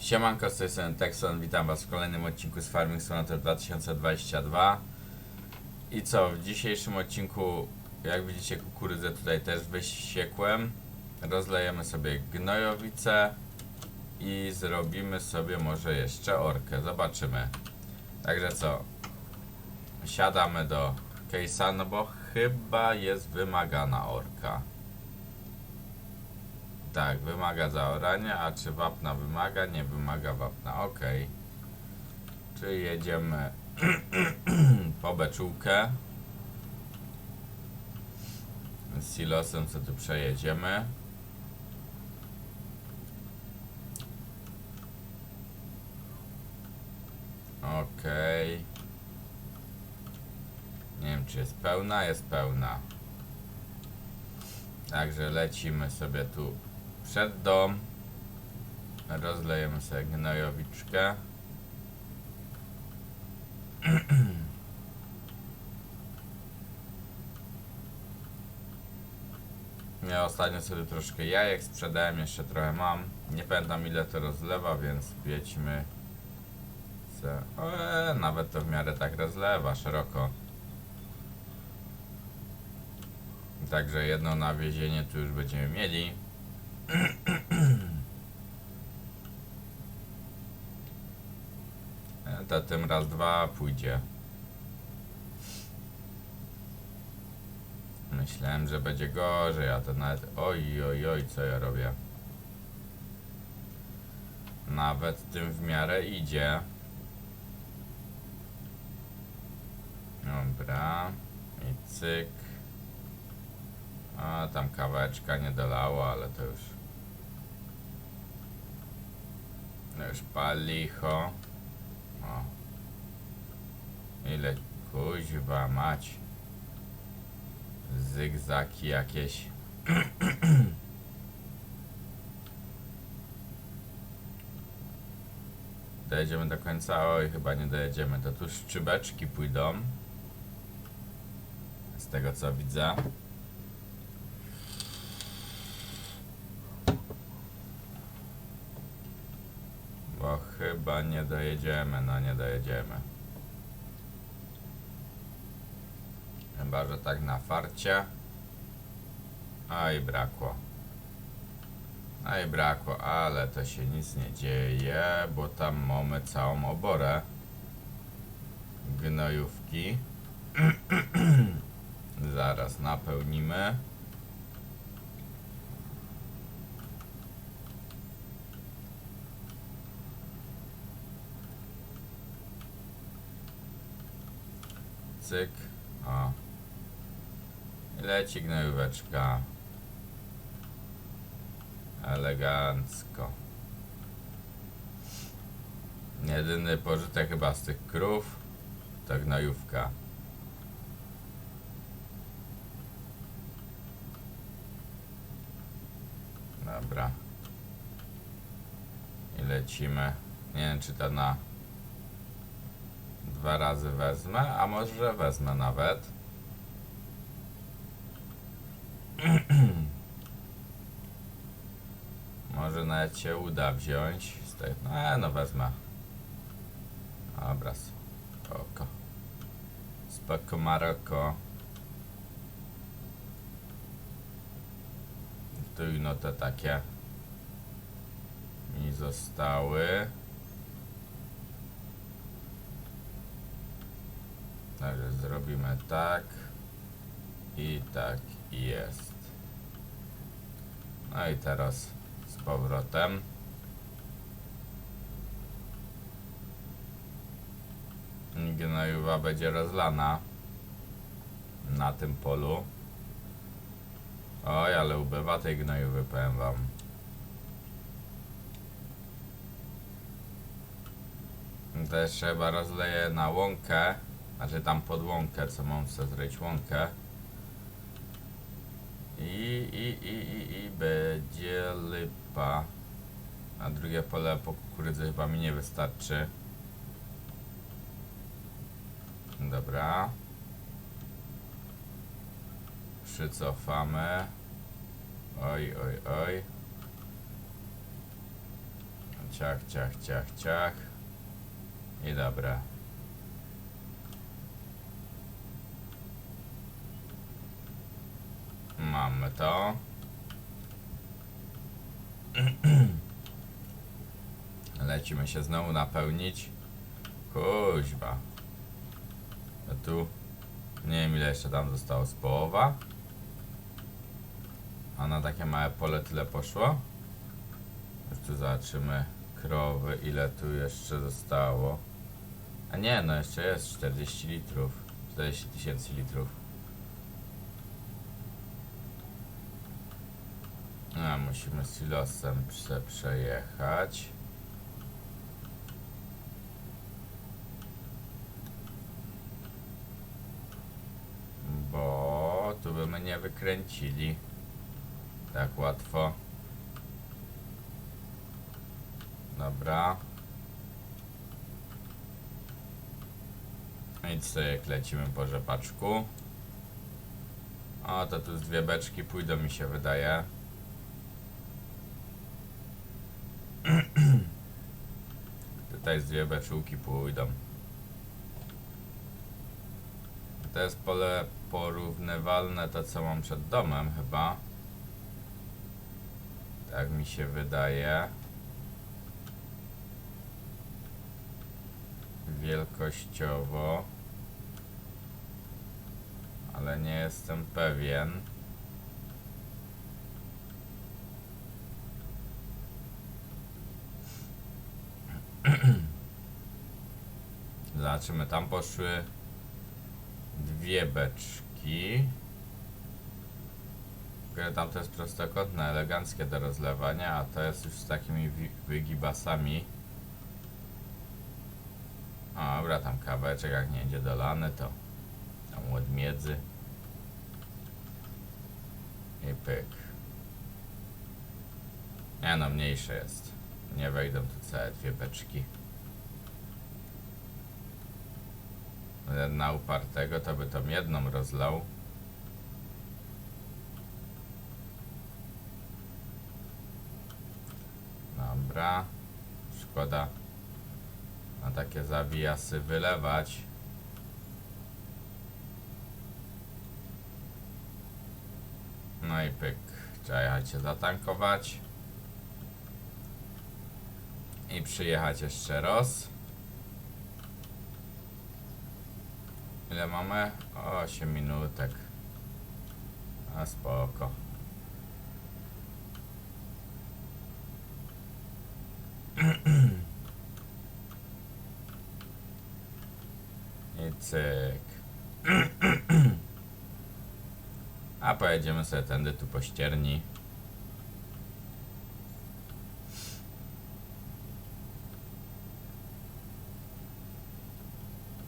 Siemanko, z tej strony Texon, witam was w kolejnym odcinku z Farming Simulator 2022 I co, w dzisiejszym odcinku, jak widzicie kukurydzę tutaj też wysiekłem. Rozlejemy sobie gnojowice i zrobimy sobie może jeszcze orkę, zobaczymy. Także co, siadamy do case'a, no bo chyba jest wymagana orka tak, wymaga zaorania, a czy wapna wymaga? Nie wymaga wapna, ok. Czyli jedziemy po beczułkę. Z silosem co tu przejedziemy. Ok. Nie wiem czy jest pełna, jest pełna. Także lecimy sobie tu przed dom. Rozlejemy sobie gnojowiczkę. Ja ostatnio sobie troszkę jajek sprzedałem, jeszcze trochę mam. Nie pamiętam ile to rozlewa, więc wiedźmy. se- E, nawet to w miarę tak rozlewa szeroko. Także jedno nawiezienie tu już będziemy mieli. E, To tym raz dwa pójdzie. Myślałem, że będzie gorzej, a to nawet oj oj oj co ja robię. Nawet tym w miarę idzie. Dobra. I cyk. A tam kaweczka nie dolało, ale to już. No już palicho. O. Ile kuźwa mać. Zygzaki jakieś. Dojedziemy do końca? Oj, chyba nie dojedziemy. To tu szczybeczki pójdą. Z tego co widzę. Bo chyba nie dojedziemy, no nie dojedziemy. Chyba, że tak na farcie. Oj, brakło. Oj, brakło, ale to się nic nie dzieje, bo tam mamy całą oborę gnojówki. Zaraz napełnimy. Cyk. O. Leci gnojóweczka. Elegancko. Jedyny pożytek chyba z tych krów to gnojówka. Dobra. I lecimy. Nie wiem czy to na dwa razy wezmę, a może wezmę nawet. może nawet się uda wziąć tej... No, e, no wezmę. Dobra, spoko. Spoko Maroko. Tu no te takie mi zostały. Także zrobimy tak i tak jest. No i teraz z powrotem. Gnojowa będzie rozlana na tym polu. Oj, ale ubywa tej gnojowy, powiem wam. Też trzeba rozleję na łąkę, znaczy tam pod łąkę, co mam zrobić łąkę. I, i, i, i, i będzie lipa. A drugie pole po kukurydzy chyba mi nie wystarczy. Dobra. Przycofamy. Oj, oj, oj. Ciach, ciach, ciach, ciach. I dobra. Mamy to. Lecimy się znowu napełnić. Kuźwa. A tu nie wiem ile jeszcze tam zostało z połowa. A na takie małe pole tyle poszło. Tu zobaczymy krowy, ile tu jeszcze zostało. A nie, no jeszcze jest 40 litrów. 40 tysięcy litrów. A, musimy silosem prze, przejechać. Bo tu by my nie wykręcili tak łatwo. Dobra. I sobie lecimy po rzepaczku. O, to tu z dwie beczki pójdą mi się wydaje. Tutaj z dwie beczułki pójdą. To jest pole porównywalne to co mam przed domem chyba. Tak mi się wydaje. Wielkościowo. Ale nie jestem pewien. Zobaczymy, tam poszły dwie beczki. Tam to jest prostokątne, eleganckie do rozlewania, a to jest już z takimi wygibasami. O, dobra, tam kawałeczek jak nie będzie dolany, to tam od miedzy. I pyk. Nie no, mniejsze jest. Nie wejdą tu całe dwie beczki. Na upartego to by tą jedną rozlał. Dobra. Szkoda na takie zawijasy wylewać. No i pyk. Trzeba jechać się zatankować. I przyjechać jeszcze raz. Ile mamy? 8 minutek. A spoko. I cyk. A pojedziemy sobie tędy tu po ścierni.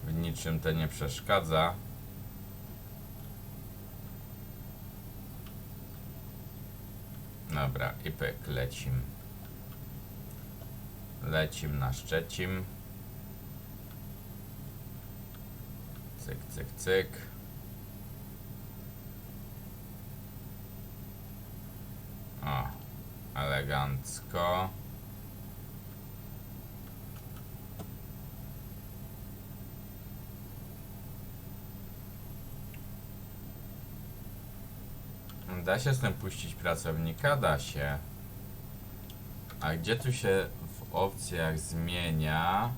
W niczym to nie przeszkadza. Dobra, i pyk, lecim. Lecim na Szczecim. Cyk, cyk, cyk. O, elegancko. Da się tym puścić pracownika? Da się. A gdzie tu się w opcjach zmienia,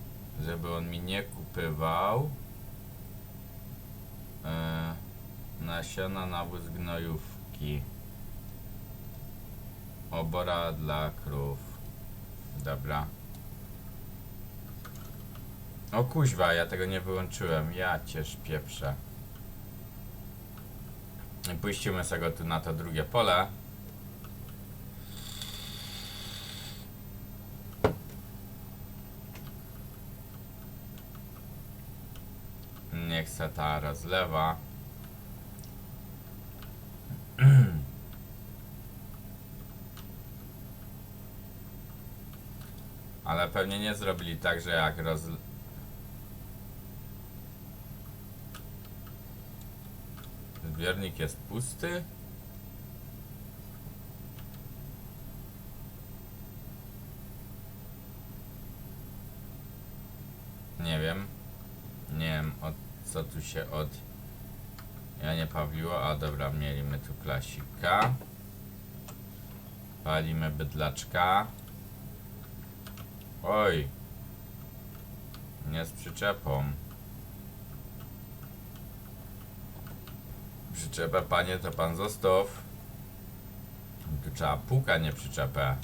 żeby on mi nie kupywał yy, nasiona nawóz gnojówki? Obora dla krów. Dobra. O kuźwa, ja tego nie wyłączyłem. Ja cię szpieprzę. Puścimy sobie tu na to drugie pole. Niech se ta rozlewa. Ale pewnie nie zrobili tak, że jak roz... Zbiornik jest pusty. Nie wiem. Nie wiem od co tu się od Janie pawiło, A dobra, mieliśmy tu klasika. Palimy bydlaczka. Oj. Nie z przyczepą. Przyczepę, panie, to pan zostaw. Tu trzeba puka, nie przyczepę.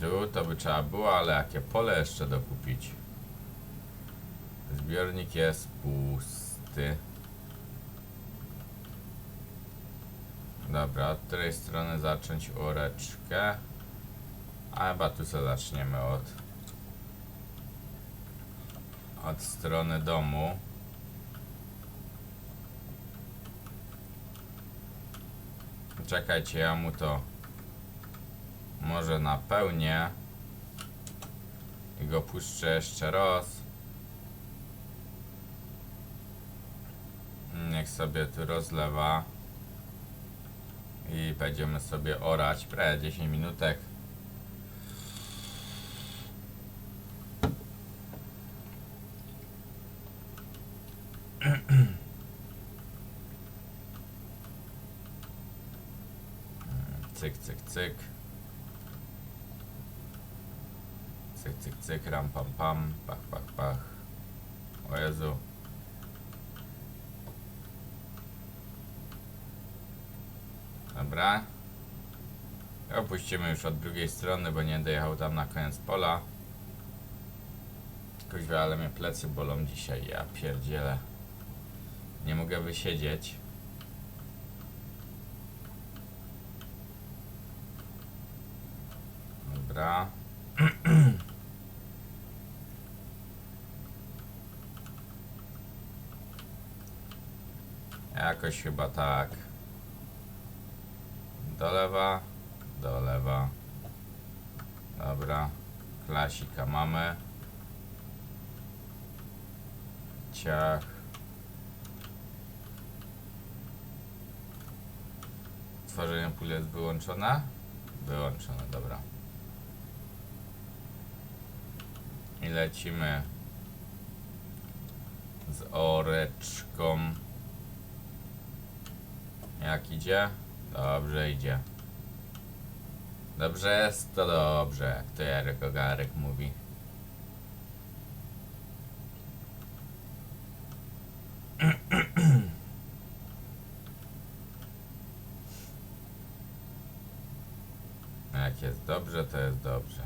Tu to by trzeba było, ale jakie pole jeszcze dokupić. Zbiornik jest pusty. Dobra, od której strony zacząć oreczkę? A chyba tu sobie zaczniemy od od strony domu. Czekajcie, ja mu to może napełnię i go puszczę jeszcze raz. Niech sobie tu rozlewa i będziemy sobie orać prawie 10 minutek. Cyk, cyk, cyk. Cyk, cyk, cyk, ram, pam, pam, pach, pach, pach. O Jezu. Dobra. Opuścimy już od drugiej strony, bo nie dojechał tam na koniec pola. Kuźwa, ale mnie plecy bolą dzisiaj, ja pierdzielę. Nie mogę wysiedzieć. Dobra. Jakoś chyba tak. Do lewa, do lewa. Dobra. Klasika mamy. Ciach. Tworzenie puli jest wyłączone? Wyłączone, dobra. I lecimy z oreczką. Jak idzie? Dobrze idzie. Dobrze jest, to dobrze, jak to Jarek Ogarek mówi. Jak jest dobrze, to jest dobrze.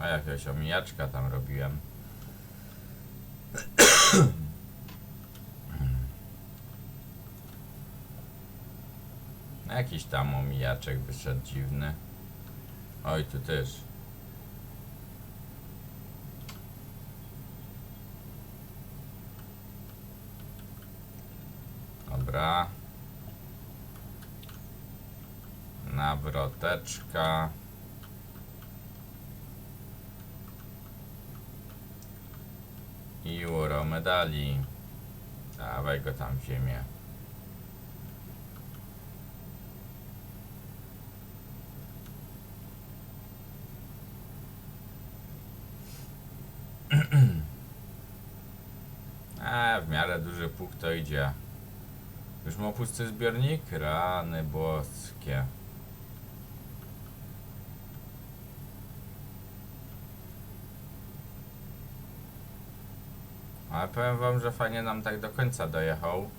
A jakiegoś omijaczka tam robiłem. Jakiś tam omijaczek wyszedł dziwny. Oj, tu też. Dobra. Nawroteczka. I euro medali. Dawaj go tam w ziemię. A, w miarę duży puk to idzie. Już ma pusty zbiornik? Rany boskie. Ale powiem wam, że fajnie nam tak do końca dojechał.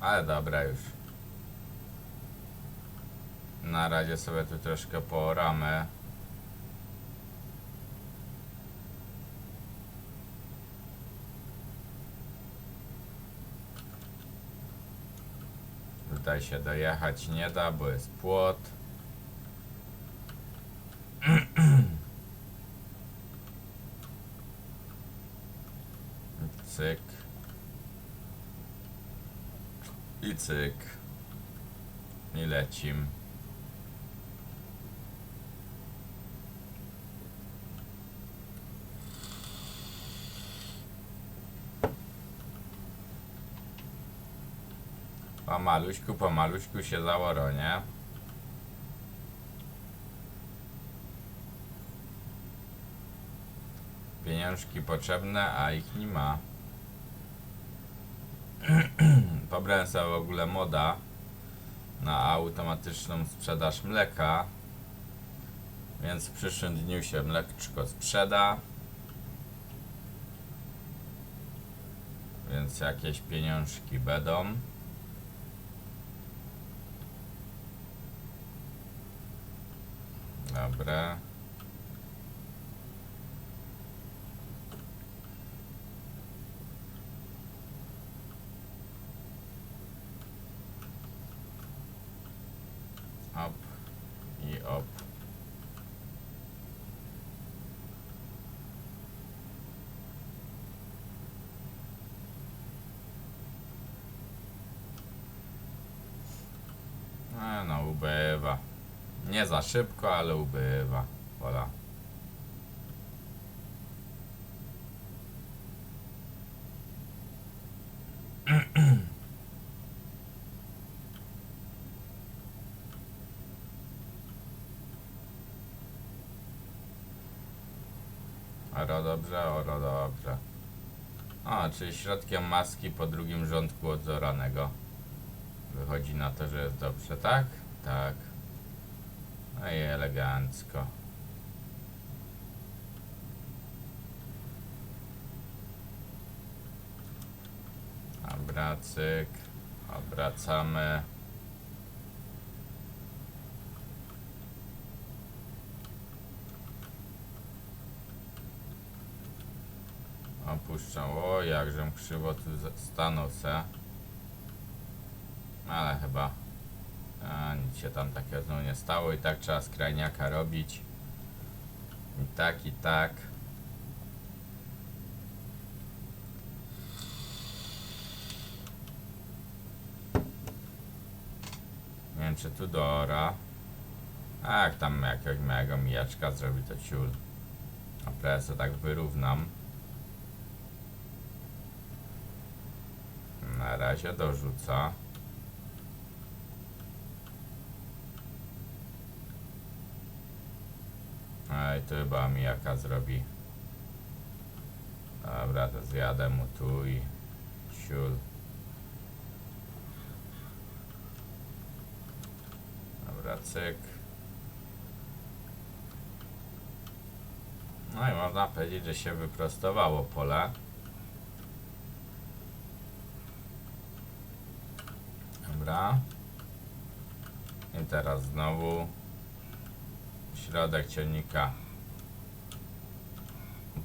Ale dobra już. Na razie sobie tu troszkę pooramy. Tutaj się dojechać nie da, bo jest płot. Cyk. I cyk. I lecim. Pomaluśku, pomaluśku się zało, nie? Pieniążki potrzebne, a ich nie ma. Sobie w ogóle moda na automatyczną sprzedaż mleka. Więc w przyszłym dniu się mleczko sprzeda. Więc jakieś pieniążki będą. Dobra. Op i op. E, no ubywa. Nie za szybko, ale ubywa. Wola. Oro dobrze, oro dobrze. O, czyli środkiem maski po drugim rządku odzoranego. Wychodzi na to, że jest dobrze, tak? Tak. No i elegancko. Dobra, cyk. Obracamy. Opuszczam. O, jakżem krzywo tu stanął se. Ale chyba nic się tam takiego nie stało i tak trzeba skrajniaka robić. I tak, i tak. Nie wiem czy tu Dora. A jak tam jakiegoś małego mijaczka zrobi to ciul. A presę tak wyrównam. Na razie dorzuca. Chyba mi jaka zrobi. Dobra, to zjadę mu tu i siul. Dobra, cyk. No i można powiedzieć, że się wyprostowało pole. Dobra. I teraz znowu środek ciągnika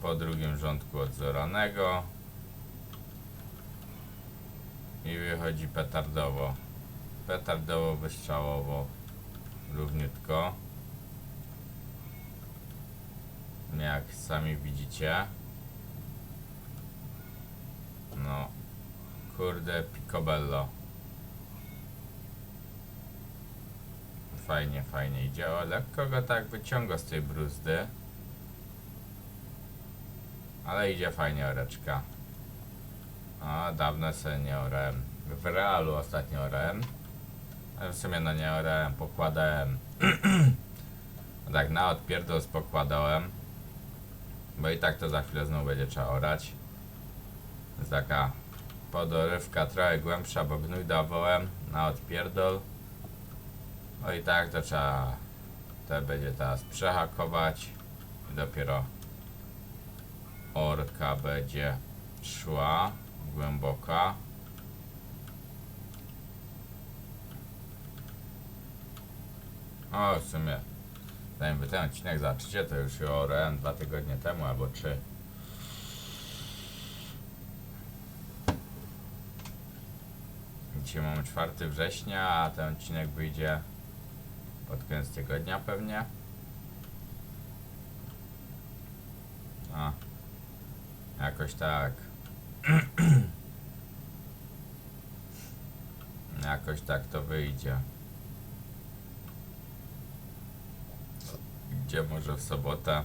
po drugim rządku odzoranego i wychodzi petardowo. Petardowo wystrzałowo równiutko. Jak sami widzicie. No kurde picobello. Fajnie, fajnie idzie. O, lekko go tak wyciąga z tej bruzdy. Ale idzie fajnie oreczka. Sobie nie orałem. W realu ostatnio orałem. Ale w sumie no nie orałem, pokładałem. tak na odpierdol pokładałem. Bo i tak to za chwilę znowu będzie trzeba orać. Jest taka podorywka trochę głębsza, bo gnój dawałem na odpierdol. No i tak to trzeba to będzie teraz przehakować i dopiero orka będzie szła głęboka. O, w sumie zanim wy ten odcinek zaczniecie, to już ją orałem dwa tygodnie temu albo trzy. Dzisiaj mamy 4 września, a ten odcinek wyjdzie pod koniec tygodnia pewnie. jakoś tak. jakoś tak to wyjdzie. Gdzie może w sobotę?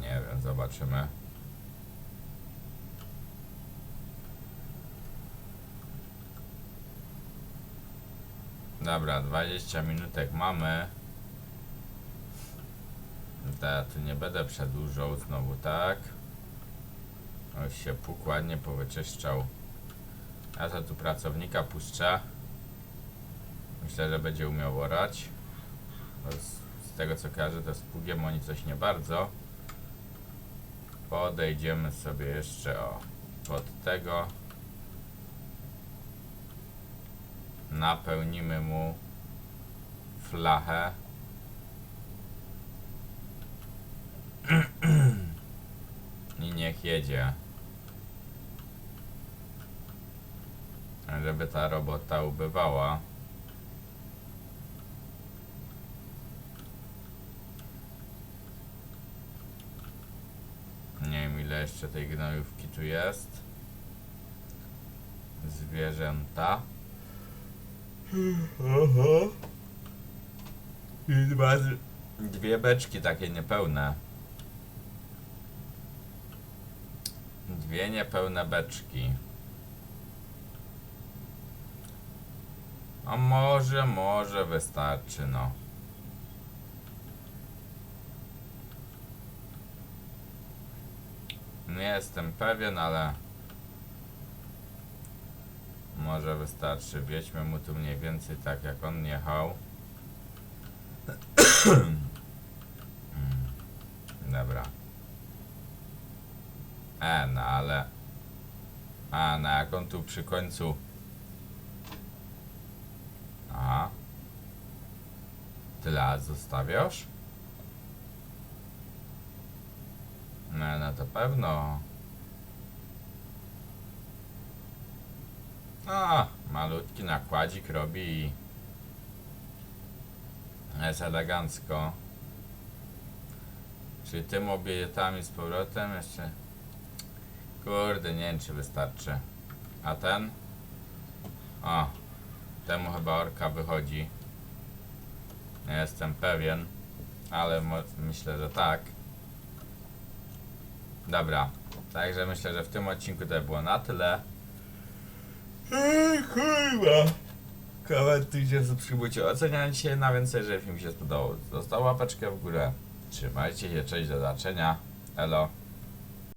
Nie wiem, zobaczymy. Dobra, 20 minutek mamy. Da, tu nie będę przedłużał znowu, tak? Już się pług ładnie powyczyszczał. Ja to tu pracownika puszczę. Myślę, że będzie umiał orać. Z, z tego co kojarzę, to z pługiem oni coś nie bardzo. Podejdziemy sobie jeszcze o pod tego. Napełnimy mu flachę. I niech jedzie. Żeby ta robota ubywała. Nie wiem ile jeszcze tej gnojówki tu jest. Zwierzęta. Oho. I dwa, dwie beczki takie niepełne. Dwie niepełne beczki. A może, może wystarczy, no. Nie jestem pewien, ale może wystarczy. Wjedźmy mu tu mniej więcej tak jak on jechał. Mm, Dobra. E, no ale... A, no jak on tu przy końcu... Aha. Tyle zostawiasz? No, no to pewno. A, malutki nakładzik robi jest elegancko. Czyli tym obietami z powrotem jeszcze... Kurde, nie wiem czy wystarczy. A ten? O, temu chyba orka wychodzi. Nie jestem pewien, ale myślę, że tak. Dobra, także myślę, że w tym odcinku to było na tyle. Ej, kurwa! Komentujcie, subskrybujcie, oceniajcie, na więcej, jeżeli film się spodobał. Został łapeczkę w górę. Trzymajcie się, cześć, do zobaczenia. Elo.